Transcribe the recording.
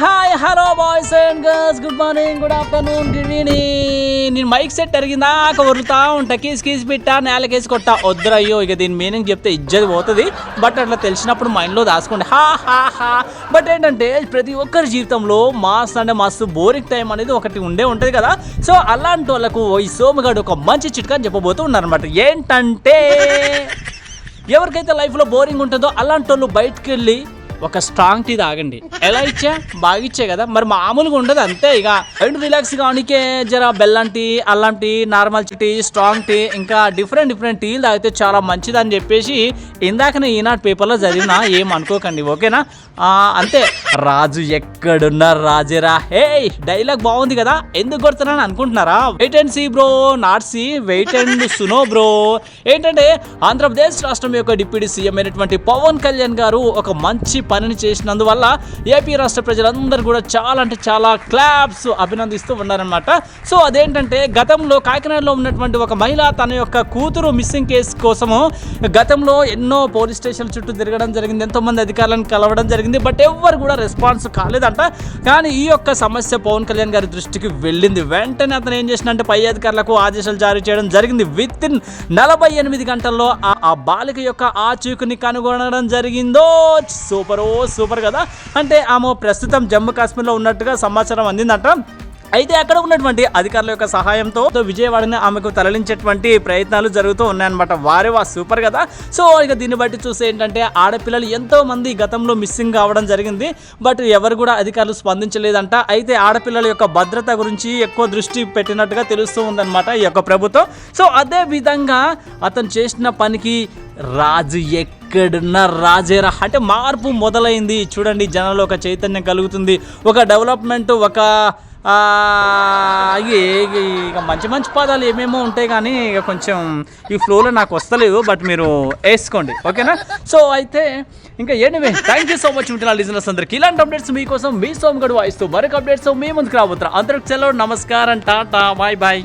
Hi hello boys and girls good morning good afternoon good evening నేను mike set అరిగిందాక వరులుతా ఉంటా. కీస్ కీస్ పెట్టా నేలకేసి కొట్టా. వద్దురయ్యో ఇక దీని మీనింగ్ చెప్తే ఇజ్జది పోతుంది. బట్ అట్లా తెలిసినప్పుడు మైండ్లో దాచుకోండి. హా హా హా బట్ ఏంటంటే ప్రతి ఒక్కరి జీవితంలో మాస్ అంటే మస్తు బోరింగ్ టైం అనేది ఒకటి ఉండే ఉంటుంది కదా. సో అలాంటి వాళ్ళకు ఈ సోమగాడు ఒక మంచి చిట్కా చెప్పబోతూ ఉన్నారనమాట ఏంటంటే ఎవరికైతే లైఫ్లో బోరింగ్ ఉంటుందో అలాంటి వాళ్ళు బయటకు వెళ్ళి ఒక స్ట్రాంగ్ టీ తాగండి. ఎలా ఇచ్చా? బాగా ఇచ్చే కదా. మరి మామూలుగా ఉండదు అంతే ఇక. అండ్ రిలాక్స్ కానీకే జర బెల్లం టీ అల్లం tea normal tea strong tea ఇంకా డిఫరెంట్ డిఫరెంట్ టీలు తాగితే చాలా మంచిది అని చెప్పేసి ఇందాకనే ఈనాడు పేపర్లో చదివినా ఏం అనుకోకండి ఓకేనా? అంతే. రాజు ఎక్కడున్నా రాజేరా. హే డైలాగ్ బాగుంది కదా. ఎందుకు కొడుతున్నాను అనుకుంటున్నారా? Wait and see bro not see wait and సునో bro ఏంటంటే ఆంధ్రప్రదేశ్ రాష్ట్రం యొక్క డిప్యూటీ సీఎం అయినటువంటి పవన్ కళ్యాణ్ గారు ఒక మంచి పనిని చేసినందువల్ల ఏపీ రాష్ట్ర ప్రజలందరూ కూడా చాలా అంటే చాలా క్లాప్స్ అభినందిస్తూ ఉన్నారనమాట సో అదేంటంటే గతంలో కాకినాడలో ఉన్నటువంటి ఒక మహిళ తన యొక్క కూతురు మిస్సింగ్ కేసు కోసము గతంలో ఎన్నో పోలీస్ స్టేషన్ చుట్టూ తిరగడం జరిగింది ఎంతోమంది అధికారులను కలవడం జరిగింది బట్ ఎవ్వరు కూడా రెస్పాన్స్ కాలేదంట. కానీ ఈ యొక్క సమస్య పవన్ కళ్యాణ్ గారి దృష్టికి వెళ్ళింది. వెంటనే అతను ఏం చేసినంటే పై అధికారులకు ఆదేశాలు జారీ చేయడం జరిగింది. విత్ ఇన్ నలభై ఎనిమిది గంటల్లో ఆ బాలిక యొక్క ఆచూకుని కనుగొనడం జరిగిందో సూపర్ ఓ సూపర్ కదా. అంటే ఆమె ప్రస్తుతం జమ్మూ కాశ్మీర్లో ఉన్నట్టుగా సమాచారం అందిందంట. అయితే అక్కడ ఉన్నటువంటి అధికారుల యొక్క సహాయంతో విజయవాడని ఆమెకు తరలించేటువంటి ప్రయత్నాలు జరుగుతూ ఉన్నాయన్నమాట. వారే వా సూపర్ కదా. సో ఇక దీన్ని బట్టి చూస్తే ఏంటంటే ఆడపిల్లలు ఎంతో మంది గతంలో మిస్సింగ్ కావడం జరిగింది. బట్ ఎవరు కూడా అధికారులు స్పందించలేదంట. అయితే ఆడపిల్లల యొక్క భద్రత గురించి ఎక్కువ దృష్టి పెట్టినట్టుగా తెలుస్తూ ఉందన్నమాట ఈ యొక్క ప్రభుత్వం. సో అదే విధంగా అతను చేసిన పనికి రాజు ఇక్కడున్న రాజేరా అంటే మార్పు మొదలైంది. చూడండి జనాల్లో ఒక చైతన్యం కలుగుతుంది. ఒక డెవలప్మెంట్ ఒక ఇక మంచి మంచి పదాలు ఏమేమో ఉంటాయి కానీ ఇక కొంచెం ఈ ఫ్లోలో నాకు వస్తలేదు బట్ మీరు వేసుకోండి. ఓకేనా? సో అయితే ఇంకా anyway thank you so much ఉంటున్నా లిజనర్స్ అందరికి. ఇలాంటి అప్డేట్స్ మీకోసం మీ సోమగడు వాయిస్తూ మరొక అప్డేట్స్ మీ ముందుకు రాబోతున్నా. అందరికి సెలవు నమస్కారం టాటా బాయ్ బాయ్